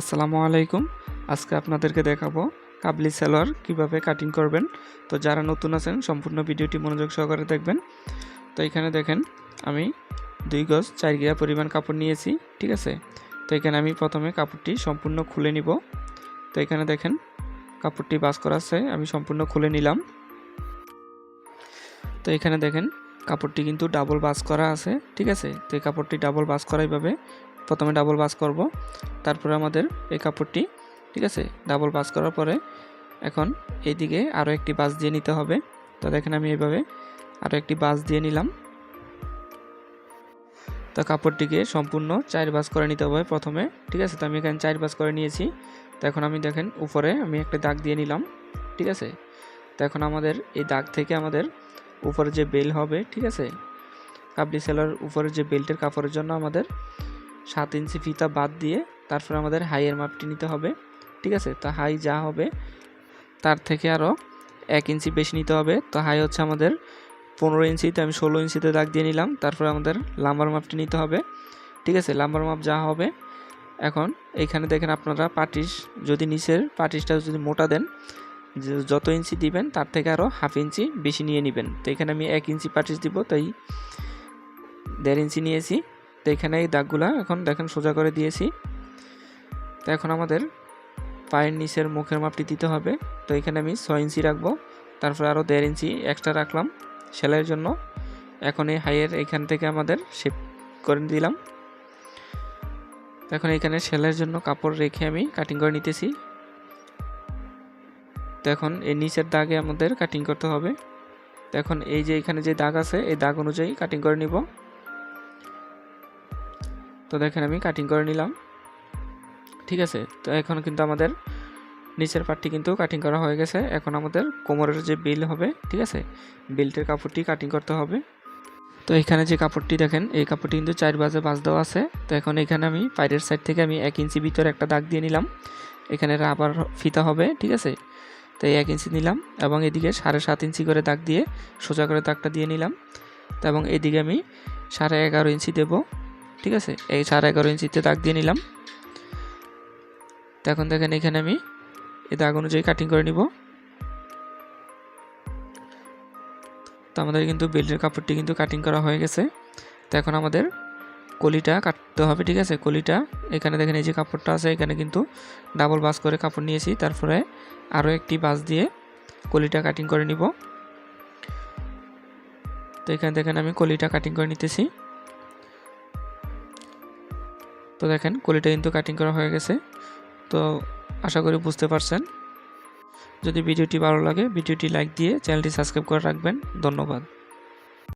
আসসালামু আলাইকুম। আজকে আপনাদেরকে দেখাবো কাবলি সালোয়ার কীভাবে কাটিং করবেন। তো যারা নতুন আছেন, সম্পূর্ণ ভিডিওটি মনোযোগ সহকারে দেখবেন। তো এখানে দেখেন, আমি দুই গজ চার গিরা পরিমাণ কাপড় নিয়েছি, ঠিক আছে? তো এখানে আমি প্রথমে কাপড়টি সম্পূর্ণ খুলে নিব। তো এখানে দেখেন, কাপড়টি বাস করা আছে, আমি সম্পূর্ণ খুলে নিলাম। তো এখানে দেখেন, কাপড়টি কিন্তু ডাবল বাস করা আছে, ঠিক আছে? তো এই কাপড়টি ডাবল বাস করা এইভাবে। প্রথমে ডাবল বাস করব। তারপরে আমাদের এই কাপড়টি, ঠিক আছে? ডাবল বাস করার পরে এখন এইদিকে আরও একটি বাস দিয়ে নিতে হবে। তো দেখেন আমি এইভাবে আরও একটি বাস দিয়ে নিলাম। তো কাপড়টিকে সম্পূর্ণ চার বাস করে নিতে হবে প্রথমে, ঠিক আছে? তো আমি এখানে চার বাস করে নিয়েছি। তো এখন আমি দেখেন উপরে আমি একটা দাগ দিয়ে নিলাম, ঠিক আছে? তো এখন আমাদের এই দাগ থেকে আমাদের উপরে যে বেল হবে, ঠিক আছে? কাবলি সেলার উপরে যে বেল্টের কাপড়ের জন্য আমাদের সাত ইঞ্চি ফিতা বাদ দিয়ে তারপরে আমাদের হাইয়ের মাপটি নিতে হবে, ঠিক আছে? তো হাই যা হবে, তার থেকে আরও এক ইঞ্চি বেশি নিতে হবে। তো হাই হচ্ছে আমাদের পনেরো ইঞ্চিতে আমি ষোলো ইঞ্চিতে দাগ দিয়ে নিলাম। তারপরে আমাদের লাম্বার মাপটি নিতে হবে, ঠিক আছে? লাম্বার মাপ যা হবে, এখন এইখানে দেখেন আপনারা পাটিস, যদি নিচের পাটিসটা যদি মোটা দেন যত ইঞ্চি দিবেন, তার থেকে আরও হাফ ইঞ্চি বেশি নিয়ে নেবেন। তো এখানে আমি এক ইঞ্চি পাটিস দিব, তাই দেড় ইঞ্চি নিয়েছি। তো এখানে এই দাগগুলা এখন দেখেন সোজা করে দিয়েছি। তো এখন আমাদের পায়ের নিচের মুখের মাপটি দিতে হবে। তো এখানে আমি ছয় ইঞ্চি রাখব। তারপর আরও দেড় ইঞ্চি এক্সট্রা রাখলাম সেলাইয়ের জন্য। এখন এই হাইয়ের এখান থেকে আমাদের শেপ করে দিলাম। এখন এখানে সেলাইয়ের জন্য কাপড় রেখে আমি কাটিং করে নিতেছি। তো এখন এই নিচের দাগে আমাদের কাটিং করতে হবে। তো এখন এই যে এখানে যে দাগ আছে, এই দাগ অনুযায়ী কাটিং করে নিব। তো দেখেন আমি কাটিং করে নিলাম। ঠিক আছে? তো এখন কিন্তু আমাদের নিচের পাটটি কিন্তু কাটিং করা হয়ে গেছে। এখন আমাদের কোমরের যে বিল হবে, ঠিক আছে? বেল্টের কাপড়টি কাটিং করতে হবে। তো এখানে যে কাপড়টি দেখেন, এই কাপড়টি কিন্তু চার বাজে বাজ দেওয়া আছে। তো এখন এখানে আমি পায়ের সাইড থেকে আমি এক ইঞ্চি ভিতরে একটা দাগ দিয়ে নিলাম। এখানে রাবার ফিতা হবে, ঠিক আছে? তো এই এক ইঞ্চি নিলাম এবং এদিকে সাড়ে সাত ইঞ্চি করে দাগ দিয়ে সোজা করে দাগটা দিয়ে নিলাম। তো এবং এদিকে আমি সাড়ে এগারো ইঞ্চি দেবো, ঠিক আছে? এই সাড়ে এগারো ইঞ্চিতে দাগ দিয়ে নিলাম। তো এখন দেখেন এখানে আমি এই দাগ অনুযায়ী কাটিং করে নিব। তো আমাদের কিন্তু বেল্টের কাপড়টি কিন্তু কাটিং করা হয়ে গেছে। তো এখন আমাদের কলিটা কাটতে হবে, ঠিক আছে? কলিটা, এখানে দেখেন এই যে কাপড়টা আছে, এখানে কিন্তু ডাবল বাস করে কাপড় নিয়েছি। তারপরে আরও একটি বাস দিয়ে কলিটা কাটিং করে নিব। তো এখানে দেখেন আমি কলিটা কাটিং করে নিতেছি। তো দেখেন কলিটা কিন্তু কাটিং করা হয়ে গেছে। তো আশা করি বুঝতে পারছেন। যদি ভিডিওটি ভালো লাগে, ভিডিওটি লাইক দিয়ে চ্যানেলটি সাবস্ক্রাইব করে রাখবেন। ধন্যবাদ।